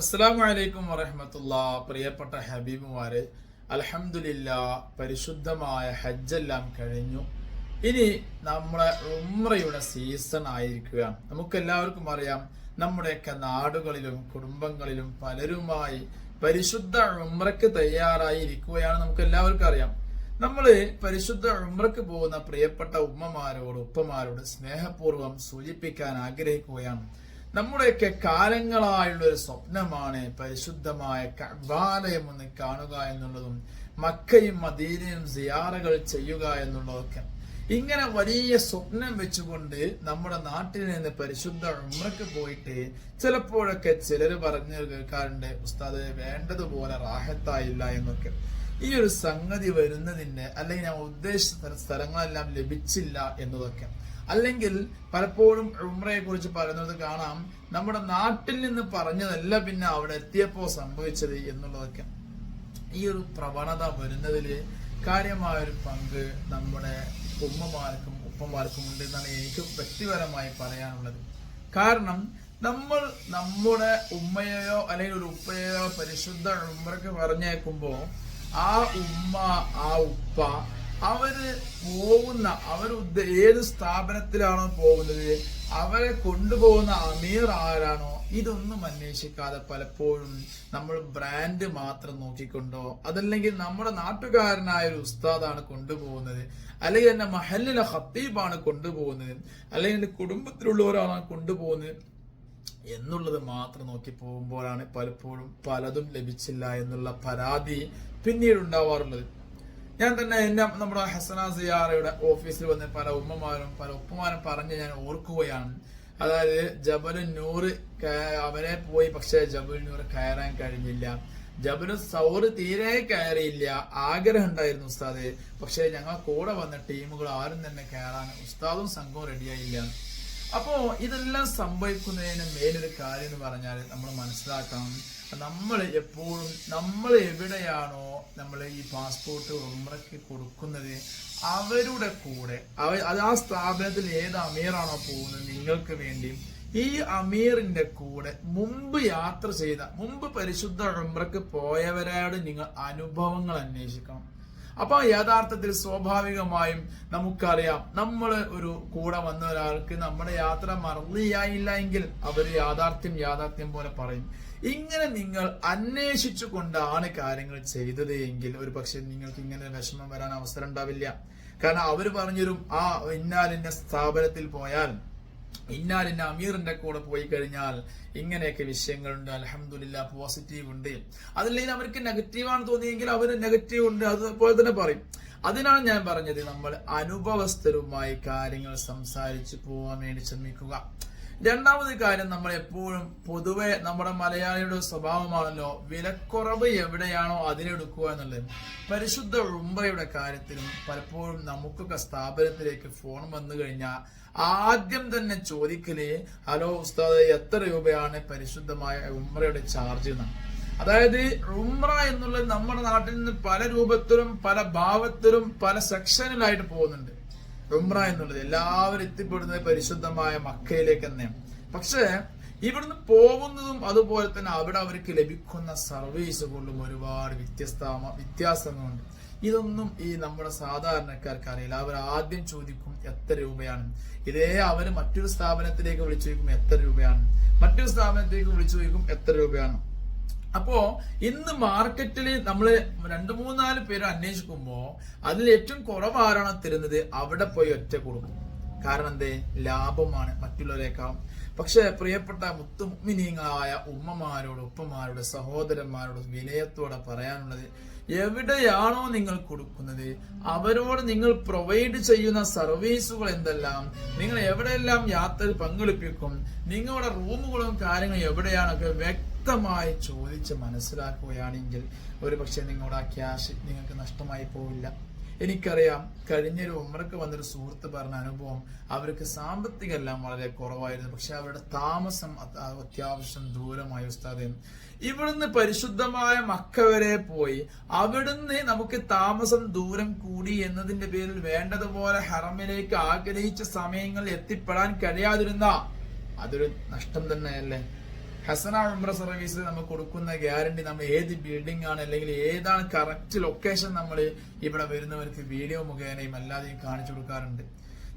അസ്സാം വലൈക്കും പ്രിയപ്പെട്ട ഹബീബുമാരെ അലഹമുല്ല പരിശുദ്ധമായ ഹജ്ജെല്ലാം കഴിഞ്ഞു. ഇനി നമ്മുടെ ഉമ്രയുടെ സീസൺ ആയിരിക്കുകയാണ്. നമുക്ക് എല്ലാവർക്കും അറിയാം നമ്മുടെയൊക്കെ നാടുകളിലും കുടുംബങ്ങളിലും പലരുമായി പരിശുദ്ധ ഉമ്രക്ക് തയ്യാറായി ഇരിക്കുകയാണ് നമുക്ക് എല്ലാവർക്കും അറിയാം. നമ്മൾ പരിശുദ്ധ ഉമ്രക്ക് പോകുന്ന പ്രിയപ്പെട്ട ഉമ്മമാരോട് ഉപ്പമാരോട് സ്നേഹപൂർവം സൂചിപ്പിക്കാൻ ആഗ്രഹിക്കുകയാണ്. നമ്മുടെയൊക്കെ കാലങ്ങളായുള്ള ഒരു സ്വപ്നമാണ് പരിശുദ്ധമായ കബാലയം ഒന്ന് കാണുക എന്നുള്ളതും മക്കയും മദീനയും സിയാറകൾ ചെയ്യുക എന്നുള്ളതൊക്കെ. ഇങ്ങനെ വലിയ സ്വപ്നം വെച്ചുകൊണ്ട് നമ്മുടെ നാട്ടിൽ നിന്ന് പരിശുദ്ധ ഉമ്രക്ക് പോയിട്ട് ചിലപ്പോഴൊക്കെ ചിലർ പറഞ്ഞു കേൾക്കാറുണ്ട് ഉസ്താദ് വേണ്ടതുപോലെ റാഹത്തായില്ല എന്നൊക്കെ. ഈ ഒരു സംഗതി വരുന്നതിന്റെ അല്ലെങ്കിൽ ഞാൻ ഉദ്ദേശിച്ച സ്ഥലങ്ങളെല്ലാം ലഭിച്ചില്ല എന്നതൊക്കെ. അല്ലെങ്കിൽ പലപ്പോഴും ഉമ്രയെ കുറിച്ച് പറയുന്നത് കാണാം നമ്മുടെ നാട്ടിൽ നിന്ന് പറഞ്ഞതല്ല പിന്നെ അവിടെ എത്തിയപ്പോ സംഭവിച്ചത് എന്നുള്ളതൊക്കെ. ഈ ഒരു പ്രവണത വരുന്നതിൽ കാര്യമായൊരു പങ്ക് നമ്മുടെ ഉമ്മമാർക്കും ഉപ്പമാർക്കും ഉണ്ട് എന്നാണ് എനിക്ക് വ്യക്തിപരമായി പറയാനുള്ളത്. കാരണം നമ്മൾ നമ്മുടെ ഉമ്മയെയോ അല്ലെങ്കിൽ ഒരു ഉപ്പയെയോ പരിശുദ്ധ ഉമ്മർക്ക് പറഞ്ഞേക്കുമ്പോ ആ ഉമ്മ ആ ഉപ്പ അവർ പോകുന്ന അവർ ഏത് സ്ഥാപനത്തിലാണോ പോകുന്നത് അവരെ കൊണ്ടുപോകുന്ന അമീർ ആരാണോ ഇതൊന്നും അന്വേഷിക്കാതെ പലപ്പോഴും നമ്മൾ ബ്രാൻഡ് മാത്രം നോക്കിക്കൊണ്ടോ അതല്ലെങ്കിൽ നമ്മുടെ നാട്ടുകാരനായ ഒരു ഉസ്താദാണ് കൊണ്ടുപോകുന്നത് അല്ലെങ്കിൽ എന്റെ മഹലിലെ ഹത്തീബാണ് കൊണ്ടുപോകുന്നത് അല്ലെങ്കിൽ എന്റെ കുടുംബത്തിലുള്ളവരാണ് കൊണ്ടുപോകുന്നത് എന്നുള്ളത് മാത്രം നോക്കി പോകുമ്പോഴാണ് പലപ്പോഴും പലതും ലഭിച്ചില്ല എന്നുള്ള പരാതി പിന്നീട് ഉണ്ടാവാറുള്ളത് ഞാൻ തന്നെ എന്നെ നമ്മുടെ ഹസന സിയാറയുടെ ഓഫീസിൽ വന്ന് പല ഉമ്മമാരും പല ഉപ്പമാരും പറഞ്ഞ് ഞാൻ ഓർക്കുകയാണ്. അതായത് ജബലു നൂറ് അവനെ പോയി പക്ഷേ ജബലു നൂറ് കയറാൻ കഴിഞ്ഞില്ല. ജബലു സൗറ് തീരെ കയറിയില്ല. ആഗ്രഹം ഉണ്ടായിരുന്നു ഉസ്താദ്. പക്ഷേ ഞങ്ങൾ കൂടെ വന്ന ടീമുകൾ ആരും തന്നെ കയറാൻ ഉസ്താദും സംഘവും റെഡിയായില്ല അപ്പോ ഇതെല്ലാം സംഭവിക്കുന്നതിന് മേലൊരു കാര്യം എന്ന് പറഞ്ഞാൽ നമ്മൾ മനസ്സിലാക്കണം. നമ്മൾ എപ്പോഴും നമ്മൾ എവിടെയാണോ നമ്മൾ ഈ പാസ്പോർട്ട് ഉമ്രക്ക് കൊടുക്കുന്നത് അവരുടെ കൂടെ അവ അത് ആ സ്ഥാപനത്തിൽ ഏത് അമീറാണോ പോകുന്നത് നിങ്ങൾക്ക് വേണ്ടി ഈ അമീറിന്റെ കൂടെ മുമ്പ് യാത്ര ചെയ്ത മുമ്പ് പരിശുദ്ധ ഉമ്രക്ക് പോയവരോട് നിങ്ങൾ അനുഭവങ്ങൾ അന്വേഷിക്കണം. അപ്പൊ യഥാർത്ഥത്തിൽ സ്വാഭാവികമായും നമുക്കറിയാം നമ്മൾ ഒരു കൂടെ വന്ന ഒരാൾക്ക് നമ്മുടെ യാത്ര മറന്നിയായില്ല എങ്കിൽ അവർ യാഥാർത്ഥ്യം യാഥാർത്ഥ്യം പോലെ പറയും. ഇങ്ങനെ നിങ്ങൾ അന്വേഷിച്ചു കൊണ്ടാണ് കാര്യങ്ങൾ ചെയ്തത് എങ്കിൽ ഒരു പക്ഷെ നിങ്ങൾക്ക് ഇങ്ങനെ വിഷമം വരാൻ അവസരം ഉണ്ടാവില്ല. കാരണം അവർ പറഞ്ഞുതരും ആ ഇന്നാലിന്റെ സ്ഥാപനത്തിൽ പോയാൽ ഇന്നാലിന്റെ അമീറിന്റെ കൂടെ പോയി കഴിഞ്ഞാൽ ഇങ്ങനെയൊക്കെ വിഷയങ്ങളുണ്ട്. അലഹമില്ല പോസിറ്റീവ് ഉണ്ട്. അതല്ലെങ്കിൽ അവർക്ക് നെഗറ്റീവാണ് തോന്നിയെങ്കിൽ അവർ നെഗറ്റീവ് ഉണ്ട്. അതുപോലെ തന്നെ പറയും. അതിനാണ് ഞാൻ പറഞ്ഞത്. നമ്മൾ അനുഭവസ്ഥരുമായി കാര്യങ്ങൾ സംസാരിച്ചു പോവാൻ വേണ്ടി ശ്രമിക്കുക. രണ്ടാമത് കാര്യം നമ്മൾ എപ്പോഴും പൊതുവെ നമ്മുടെ മലയാളിയുടെ സ്വഭാവമാണല്ലോ വിലക്കുറവ് എവിടെയാണോ അതിനെടുക്കുക എന്നുള്ളത്. പരിശുദ്ധ ഉംറയുടെ കാര്യത്തിലും പലപ്പോഴും നമുക്കൊക്കെ സ്ഥാപനത്തിലേക്ക് ഫോൺ വന്നു കഴിഞ്ഞാൽ ആദ്യം തന്നെ ചോദിക്കലേ ഹലോ ഉസ്താദ് എത്ര രൂപയാണ് പരിശുദ്ധമായ ഉംറയുടെ ചാർജ് എന്നാണ് അതായത് ഉംറ എന്നുള്ളത് നമ്മുടെ നാട്ടിൽ നിന്ന് പല രൂപത്തിലും പല ഭാവത്തിലും പല സെക്ഷനിലായിട്ട് പോകുന്നുണ്ട്. ഉംറ എന്നുള്ളത് എല്ലാവരും എത്തിപ്പെടുന്നത് പരിശുദ്ധമായ മക്കയിലേക്ക് തന്നെയാണ് പക്ഷേ ഇവിടുന്ന് പോകുന്നതും അതുപോലെ തന്നെ അവിടെ അവർക്ക് ലഭിക്കുന്ന സർവീസുകളിലും ഒരുപാട് വ്യത്യസ്ത വ്യത്യാസങ്ങളുണ്ട്. ഇതൊന്നും ഈ നമ്മുടെ സാധാരണക്കാർക്ക് അറിയില്ല. അവർ ആദ്യം ചോദിക്കും എത്ര രൂപയാണ്? ഇതേ അവർ മറ്റൊരു സ്ഥാപനത്തിലേക്ക് വിളിച്ചു ചോദിക്കും എത്ര രൂപയാണ്? മറ്റൊരു സ്ഥാപനത്തിലേക്ക് വിളിച്ചു ചോദിക്കും എത്ര രൂപയാണ്? അപ്പോ ഇന്ന് മാർക്കറ്റിൽ നമ്മൾ രണ്ടു മൂന്നാൽ പേര് അന്വേഷിക്കുമ്പോ അതിൽ ഏറ്റവും കുറവാരാണ് തരുന്നത്? അവിടെ പോയി ഒറ്റ കൊടുക്കും കാരണം എന്തേ? ലാഭമാണ് മറ്റുള്ളവരെക്കാളും. പക്ഷെ പ്രിയപ്പെട്ട മുത്തുമിനീങ്ങളായ ഉമ്മമാരോട് ഉപ്പമാരോട് സഹോദരന്മാരോട് വിനയത്തോടെ പറയാനുള്ളത് എവിടെയാണോ നിങ്ങൾ കൊടുക്കുന്നത് അവരോട് നിങ്ങൾ പ്രൊവൈഡ് ചെയ്യുന്ന സർവീസുകൾ എന്തെല്ലാം നിങ്ങൾ എവിടെയെല്ലാം യാത്രയിൽ പങ്കെടുപ്പിക്കും നിങ്ങളുടെ റൂമുകളും കാര്യങ്ങളും എവിടെയാണൊക്കെ വ്യക്തമായി ചോദിച്ച് മനസ്സിലാക്കുകയാണെങ്കിൽ ഒരു പക്ഷെ നിങ്ങളുടെ ആ ക്യാഷ് നിങ്ങൾക്ക് നഷ്ടമായി പോവില്ല. എനിക്കറിയാം കഴിഞ്ഞൊരു ഉമ്രക്ക് വന്നൊരു സുഹൃത്ത് പറഞ്ഞ അനുഭവം അവർക്ക് സാമ്പത്തികം എല്ലാം വളരെ കുറവായിരുന്നു. പക്ഷെ അവരുടെ താമസം അത് അത്യാവശ്യം ദൂരമായ ഉസ്താദേ. ഇവിടുന്ന് പരിശുദ്ധമായ മക്ക വരെ പോയി. അവിടുന്ന് നമുക്ക് താമസം ദൂരം കൂടി എന്നതിന്റെ പേരിൽ വേണ്ടതുപോലെ ഹറമിലേക്ക് ആഗ്രഹിച്ച സമയങ്ങളിൽ എത്തിപ്പെടാൻ കഴിയാതിരുന്ന അതൊരു നഷ്ടം തന്നെയല്ലേ? ഹസന ഉംറ സർവീസിൽ നമ്മൾ കൊടുക്കുന്ന ഗ്യാരണ്ടി നമ്മൾ ഏത് ബിൽഡിംഗ് ആണ് അല്ലെങ്കിൽ ഏതാണ് കറക്റ്റ് ലൊക്കേഷൻ നമ്മൾ ഇവിടെ വരുന്നവർക്ക് വീഡിയോ മുഖേനയും അല്ലാതെയും കാണിച്ചു കൊടുക്കാറുണ്ട്.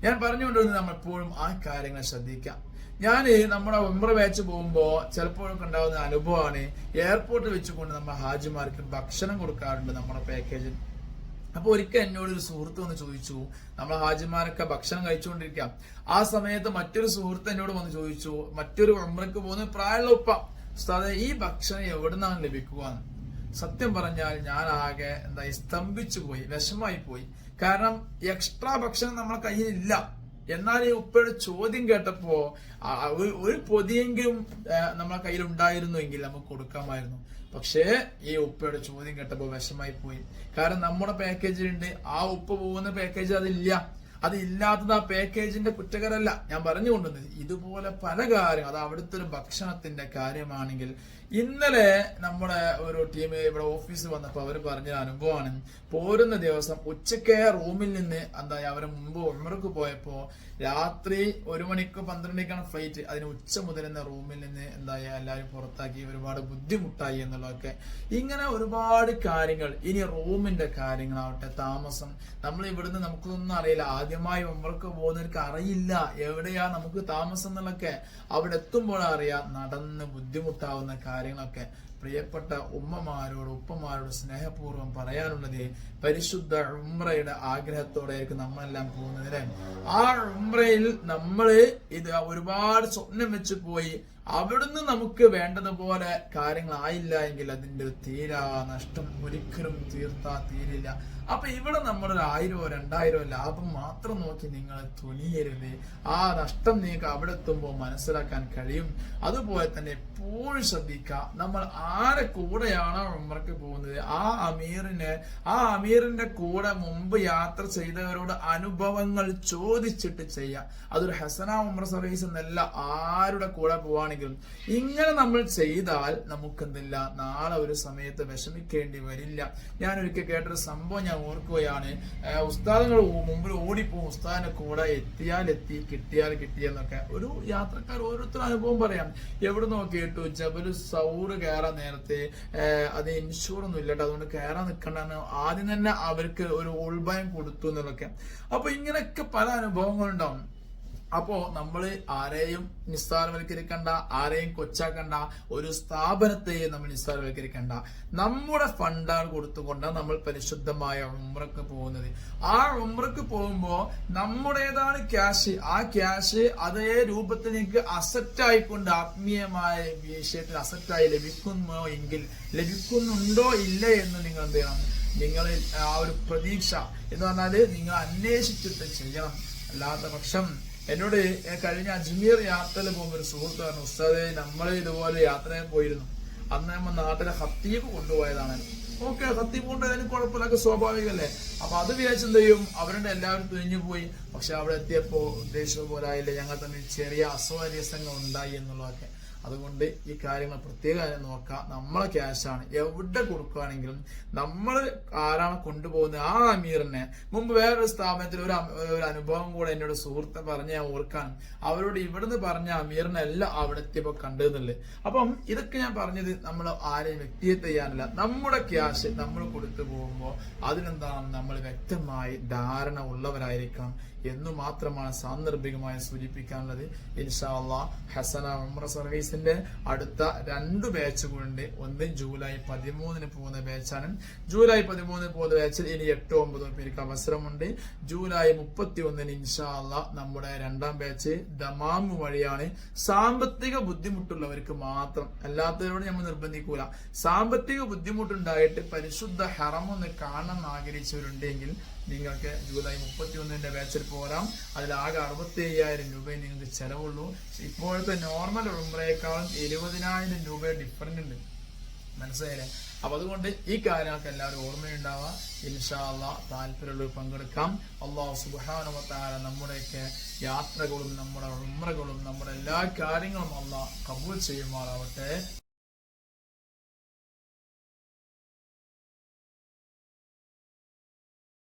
ഞാൻ പറഞ്ഞുകൊണ്ടിരുന്നത് നമ്മൾ എപ്പോഴും ആ കാര്യങ്ങൾ ശ്രദ്ധിക്കാം. ഞാൻ നമ്മുടെ ഉമ്ര ബാച്ച് പോകുമ്പോൾ ചിലപ്പോഴൊക്കെ ഉണ്ടാകുന്ന അനുഭവമാണ് എയർപോർട്ട് വെച്ചുകൊണ്ട് നമ്മൾ ഹാജിമാർക്ക് ഭക്ഷണം കൊടുക്കാറുണ്ട് നമ്മുടെ പാക്കേജിൽ അപ്പൊ ഒരിക്കൽ എന്നോട് ഒരു സുഹൃത്ത് വന്ന് ചോദിച്ചു നമ്മൾ ഹാജിമാരൊക്കെ ഭക്ഷണം കഴിച്ചുകൊണ്ടിരിക്കാം ആ സമയത്ത് മറ്റൊരു സുഹൃത്ത് എന്നോട് വന്ന് ചോദിച്ചു മറ്റൊരു അമ്രക്ക് പോകുന്ന പ്രായമുള്ള ഉപ്പ ഉസ്താദെ ഈ ഭക്ഷണം എവിടെ നിന്നാണ് ലഭിക്കുക സത്യം പറഞ്ഞാൽ ഞാൻ ആകെ എന്താ സ്തംഭിച്ചു പോയി വിഷമായി പോയി. കാരണം എക്സ്ട്രാ ഭക്ഷണം നമ്മളെ കയ്യിൽ ഇല്ല എന്നാൽ ഈ ഉപ്പയുടെ ചോദ്യം കേട്ടപ്പോ ഒരു- പൊതിയെങ്കിലും നമ്മളെ കയ്യിൽ ഉണ്ടായിരുന്നു എങ്കിൽ നമുക്ക് കൊടുക്കാമായിരുന്നു. പക്ഷേ ഈ ഉപ്പയുടെ ചോദ്യം കേട്ടപ്പോൾ വിഷമായി പോയി. കാരണം നമ്മുടെ പാക്കേജിലുണ്ട് ആ ഉപ്പ് പോകുന്ന പാക്കേജ് അതില്ല. അത് ഇല്ലാത്തത് ആ പാക്കേജിന്റെ കുറ്റകരല്ല. ഞാൻ പറഞ്ഞു കൊണ്ടുവന്നത് ഇതുപോലെ പല കാര്യങ്ങൾ അത് അവിടുത്തെ ഒരു ഭക്ഷണത്തിന്റെ കാര്യമാണെങ്കിൽ ഇന്നലെ നമ്മുടെ ഒരു ടീം ഇവിടെ ഓഫീസിൽ വന്നപ്പോൾ അവർ പറഞ്ഞ അനുഭവമാണ്. പോരുന്ന ദിവസം ഉച്ചയ്ക്ക് റൂമിൽ നിന്ന് എന്താ അവരെ മുമ്പ് ഉമ്മർക്ക് പോയപ്പോ രാത്രി ഒരു മണിക്ക് പന്ത്രണ്ട് മണിക്കാണ് ഫ്ലൈറ്റ് അതിന് ഉച്ച മുതൽ എന്ന റൂമിൽ നിന്ന് എന്താ എല്ലാവരും പുറത്താക്കി ഒരുപാട് ബുദ്ധിമുട്ടായി എന്നുള്ളതൊക്കെ. ഇങ്ങനെ ഒരുപാട് കാര്യങ്ങൾ. ഇനി റൂമിന്റെ കാര്യങ്ങളാവട്ടെ താമസം. നമ്മൾ ഇവിടുന്ന് നമുക്കൊന്നും അറിയില്ല. ആദ്യമായി ഉമ്രക്ക് പോകുന്നവർക്ക് അറിയില്ല. എവിടെയാ നമുക്ക് താമസം എന്നുള്ളൊക്കെ അവിടെ എത്തുമ്പോൾ അറിയാം. നടന്ന് ബുദ്ധിമുട്ടാവുന്ന കാര്യങ്ങളൊക്കെ പ്രിയപ്പെട്ട ഉമ്മമാരോട് ഉപ്പമാരോട് സ്നേഹപൂർവം പറയാനുള്ളത് പരിശുദ്ധ ഉമ്രയുടെ ആഗ്രഹത്തോടെ ആയിരിക്കും നമ്മളെല്ലാം പോകുന്നതിന് ആ ഉമ്രയിൽ നമ്മൾ ഇത് ഒരുപാട് സ്വപ്നം വെച്ച് പോയി അവിടുന്ന് നമുക്ക് വേണ്ടതുപോലെ കാര്യങ്ങളായില്ല എങ്കിൽ അതിന്റെ ഒരു തീരാ നഷ്ടം ഒരിക്കലും തീർത്താ തീരില്ല. അപ്പൊ ഇവിടെ നമ്മളൊരു ആയിരമോ രണ്ടായിരമോ ലാഭം മാത്രം നോക്കി നിങ്ങൾ തുനിയരുത്. ആ നഷ്ടം നിങ്ങൾക്ക് അവിടെ എത്തുമ്പോൾ മനസ്സിലാക്കാൻ കഴിയും. അതുപോലെ തന്നെ എപ്പോഴും ശ്രദ്ധിക്കുക നമ്മൾ ആരെ കൂടെയാണോ ഉമ്മർക്ക് പോകുന്നത്? ആ അമീറിന് ആ അമീറിന്റെ കൂടെ മുമ്പ് യാത്ര ചെയ്തവരോട് അനുഭവങ്ങൾ ചോദിച്ചിട്ട് ചെയ്യാം. അതൊരു ഹസന ഉമ്ര സർവീസ് എന്നല്ല ആരുടെ കൂടെ പോവാണെങ്കിലും ഇങ്ങനെ നമ്മൾ ചെയ്താൽ നമുക്ക് എന്തില്ല നാളെ ഒരു സമയത്ത് വിഷമിക്കേണ്ടി വരില്ല. ഞാൻ ഒരിക്കൽ കേട്ടൊരു സംഭവം ഞാൻ ഓർക്കുകയാണ്. ഉസ്താദങ്ങൾ മുമ്പിൽ ഓടിപ്പോകും. ഉസ്താദിന്റെ കൂടെ എത്തിയാൽ എത്തി കിട്ടിയാൽ കിട്ടിയെന്നൊക്കെ ഒരു യാത്രക്കാർ ഓരോരുത്തരും അനുഭവം പറയാം. എവിടെ നോക്കിയിട്ടു ജബലു സൗറ് കയറാൻ നേരത്തെ അത് ഇൻഷുർ ഒന്നും ഇല്ലട്ടോ. അതുകൊണ്ട് കയറാൻ നിൽക്കണ്ടെന്ന് ആദ്യം തന്നെ അവർക്ക് ഒരു ഉൾഭയം കൊടുത്തു എന്നുള്ളതൊക്കെ അപ്പൊ ഇങ്ങനെയൊക്കെ പല അനുഭവങ്ങളുണ്ടാവും. അപ്പോ നമ്മൾ ആരെയും നിസ്സാരവൽക്കരിക്കണ്ട ആരെയും കൊച്ചാക്കണ്ട ഒരു സ്ഥാപനത്തെയും നമ്മൾ നിസ്സാരവൽക്കരിക്കണ്ട. നമ്മുടെ ഫണ്ടാണ് കൊടുത്തുകൊണ്ട് നമ്മൾ പരിശുദ്ധമായ ഉമ്രക്ക് പോകുന്നത്. ആ ഉമ്രക്ക് പോകുമ്പോ നമ്മുടേതാണ് ക്യാഷ് ആ ക്യാഷ് അതേ രൂപത്തിലേക്ക് അസറ്റ് ആയിക്കൊണ്ട് ആത്മീയമായ വിഷയത്തിൽ അസറ്റായി ലഭിക്കുന്നോ എങ്കിൽ ലഭിക്കുന്നുണ്ടോ ഇല്ല എന്ന് നിങ്ങൾ എന്ത് ചെയ്യണം? നിങ്ങൾ ആ ഒരു പ്രതീക്ഷ എന്ന് പറഞ്ഞാൽ നിങ്ങൾ അന്വേഷിച്ചിട്ട് ചെയ്യണം. അല്ലാത്ത പക്ഷം എന്നോട് കഴിഞ്ഞ അജ്മീർ യാത്രയിൽ പോകുമ്പോൾ ഒരു സുഹൃത്ത് പറഞ്ഞു ഉസ്താദെ നമ്മൾ ഇതുപോലെ യാത്രയിൽ പോയിരുന്നു. അന്ന് നമ്മൾ നാട്ടിലെ ഹത്തീബ് കൊണ്ടുപോയതാണ്. ഓക്കെ ഹത്തീബ് കൊണ്ടുപോയതിന് കുഴപ്പമില്ലൊക്കെ സ്വാഭാവികമല്ലേ? അപ്പൊ അത് വിചാരിച്ച് എന്ത് ചെയ്യും? അവരുടെ എല്ലാവരും തുനിഞ്ഞു പോയി. പക്ഷെ അവിടെ എത്തിയപ്പോ ഉദ്ദേശിച്ച ആയില്ല. ഞങ്ങൾ തന്നെ ചെറിയ അസ്വാരസ്യങ്ങൾ ഉണ്ടായി എന്നുള്ളതൊക്കെ. അതുകൊണ്ട് ഈ കാര്യങ്ങൾ പ്രത്യേകം നോക്കാം. നമ്മളെ ക്യാഷാണ് എവിടെ കൊടുക്കുകയാണെങ്കിലും നമ്മൾ ആരാണ് കൊണ്ടുപോകുന്നത്? ആ അമീറിനെ. മുമ്പ് വേറൊരു സ്ഥാപനത്തിൽ ഒരു ഒരു അനുഭവം കൂടെ എന്നോട് സുഹൃത്ത് പറഞ്ഞ ഞാൻ ഓർക്കാണ്. അവരോട് ഇവിടുന്ന് പറഞ്ഞ അമീറിനെ എല്ലാം അവിടെ എത്തിയപ്പോ കണ്ടതെന്നുള്ളത് അപ്പം ഇതൊക്കെ ഞാൻ പറഞ്ഞത് നമ്മൾ ആരെയും വ്യക്തിയെ ചെയ്യാനല്ല നമ്മുടെ ക്യാഷ് നമ്മൾ കൊടുത്തു പോകുമ്പോൾ അതിനെന്താണ്? നമ്മൾ വ്യക്തമായി ധാരണ ഉള്ളവരായിരിക്കണം എന്നു മാത്രമാണ് സാന്ദർഭികമായി സൂചിപ്പിക്കാനുള്ളത്. ഇൻഷാ അള്ളാഹ് ഹസന ഉമ്ര സർവീസിന്റെ അടുത്ത രണ്ട് ബാച്ചുകളുണ്ട് ഒന്ന് ജൂലൈ പതിമൂന്നിന് പോകുന്ന ബാച്ചാണ് ജൂലൈ പതിമൂന്നിന് പോകുന്ന ബാച്ചിൽ ഇനി എട്ടോ ഒമ്പതോ പേർക്ക് അവസരമുണ്ട്. ജൂലൈ മുപ്പത്തി ഒന്നിന് ഇൻഷാല്ല നമ്മുടെ രണ്ടാം ബാച്ച് ദമാമ് വഴിയാണ്. സാമ്പത്തിക ബുദ്ധിമുട്ടുള്ളവർക്ക് മാത്രം അല്ലാത്തവരോട് നമ്മൾ നിർബന്ധിക്കൂല. സാമ്പത്തിക ബുദ്ധിമുട്ടുണ്ടായിട്ട് പരിശുദ്ധ ഹറമൊന്ന് കാണാൻ ആഗ്രഹിച്ചവരുണ്ടെങ്കിൽ നിങ്ങൾക്ക് ജൂലൈ മുപ്പത്തി ഒന്നിന്റെ ബാച്ചിൽ പോരാം. അതിലാകെ അറുപത്തി അയ്യായിരം രൂപയെ നിങ്ങൾക്ക് ചിലവുള്ളൂ. ഇപ്പോഴത്തെ നോർമൽ ഉംറയേക്കാളും എഴുപതിനായിരം രൂപ ഡിഫറന്റ് ഉണ്ട്. മനസ്സിലായില്ലേ? അപ്പൊ അതുകൊണ്ട് ഈ കാര്യങ്ങൾക്ക് എല്ലാവരും ഓർമ്മയുണ്ടാവുക. ഇൻഷാല്ല താല്പര്യമുള്ളവർ പങ്കെടുക്കാം. അള്ളാഹു സുബാനുവത്താര നമ്മുടെയൊക്കെ യാത്രകളും നമ്മുടെ ഉമ്രകളും നമ്മുടെ എല്ലാ കാര്യങ്ങളും അള്ളാഹ് കബൂൽ ചെയ്യുമാറാവട്ടെ.